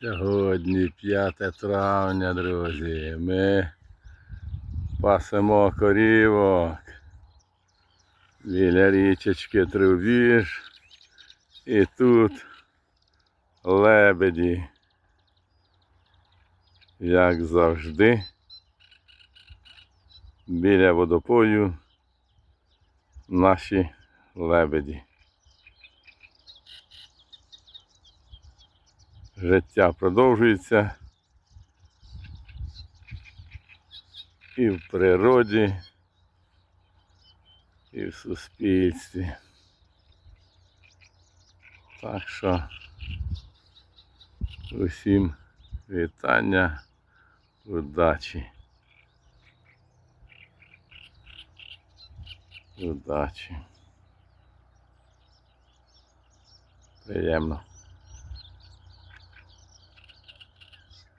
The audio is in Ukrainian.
Сьогодні 5 травня, друзі. Ми пасемо корівок біля річечки Трубіж. І тут лебеді. Як завжди. Біля водопою наші лебеді. Життя продовжується і в природі, і в суспільстві. Так що усім вітання, удачі. Удачі. Приємно.